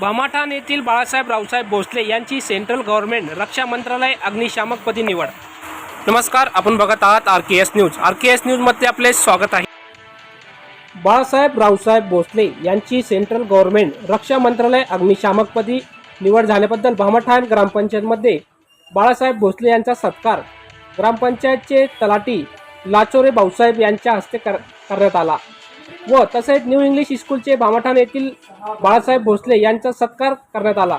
भमाठाण येथील बाळासाहेब रावसाहेब भोसले यांची central government रक्षा मंत्रालय अग्निशामकपदी निवड. नमस्कार आपण बघत आहात R K S news R K S न्यूजमध्ये आपले स्वागत आहे. बाळासाहेब रावसाहेब भोसले यांची सेंट्रल गव्हर्नमेंट रक्षा मंत्रालय अग्निशामकपदी निवड झाल्याबद्दल भामाठाण ग्रामपंचायतमध्ये बाळासाहेब भोसले यांचा सत्कार. ग्रामपंचायतचे तलाटी लाचोरे भाऊसाहेब यांच्या हस्ते कर करण्यात आला. व तसेच न्यू इंग्लिश स्कूलचे भामाठाण येथील बाळासाहेब भोसले यांचा सत्कार करण्यात आला.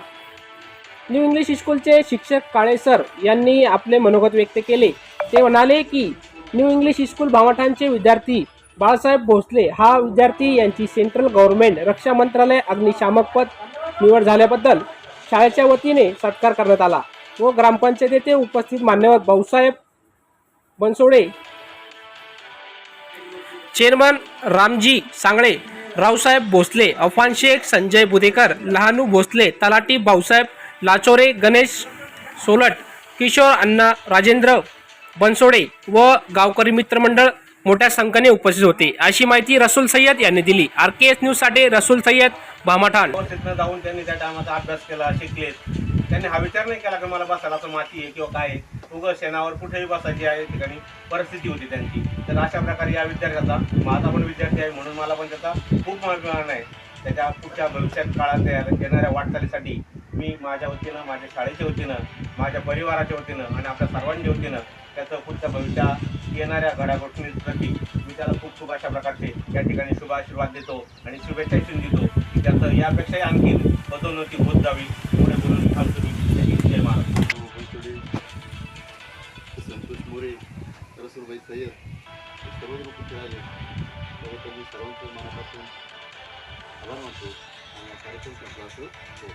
न्यू इंग्लिश स्कूलचे शिक्षक काळे सर यांनी आपले मनोगत व्यक्त केले. ते म्हणाले की न्यू इंग्लिश स्कूल भामाठाणचे विद्यार्थी बाळासाहेब भोसले हा विद्यार्थी यांची सेंट्रल गव्हर्नमेंट रक्षा मंत्रालय अग्निशामक पद निवड झाल्याबद्दल शाळेच्या वतीने सत्कार करण्यात आला व ग्रामपंचायत येथे उपस्थित मान्यवर भाऊसाहेब बनसोडे चेअरमन रामजी सांगळे रावसाहेब भोसले अफान शेख संजय बुदेकर लहानू भोसले तलाटी भाऊसाहेब लाचोरे गणेश सोलट किशोर अण्णा राजेंद्र बनसोडे व गावकरी मित्रमंडळ मोठ्या संख्येने उपस्थित होते. अशी माहिती रसूल सय्यद यांनी दिली. आर के एस न्यूजसाठी रसूल सय्यद भामाठाण. जाऊन त्यांनी त्या टायमाचा अभ्यास केला शिकले त्यांनी हा विचार नाही केला की मला बसायला माती आहे किंवा काय आहे. उगं शेणावर कुठेही बसायची आहे ठिकाणी परिस्थिती होती त्यांची. तर अशा प्रकारे या विद्यार्थ्याचा माझा पण विद्यार्थी आहे म्हणून मला पण त्याचा खूप अभिमान आहे त्याच्या पुढच्या भविष्यात काळात या- येणाऱ्या वाटचालीसाठी मी माझ्या वतीनं माझ्या शाळेच्या वतीनं माझ्या परिवाराच्या वतीनं आणि आपल्या सर्वांच्या वतीनं त्याचं पुढच्या भविष्यात येणाऱ्या घडाघोडींप्रती मी त्याला खूप खूप अशा प्रकारचे या ठिकाणी शुभ आशीर्वाद देतो आणि शुभेच्छा इथून देतो की त्याचं यापेक्षाही आणखी पदोन्नती होत जावी पुढे बोलून थांबतो मी. जय जय महाराज मोरे रसूलभाई सय्यद हे सर्व लोक खेळाले त्याबद्दल मी सर्वांचं मनापासून आभार मानतो आणि हा कार्यक्रम संपला असं हो.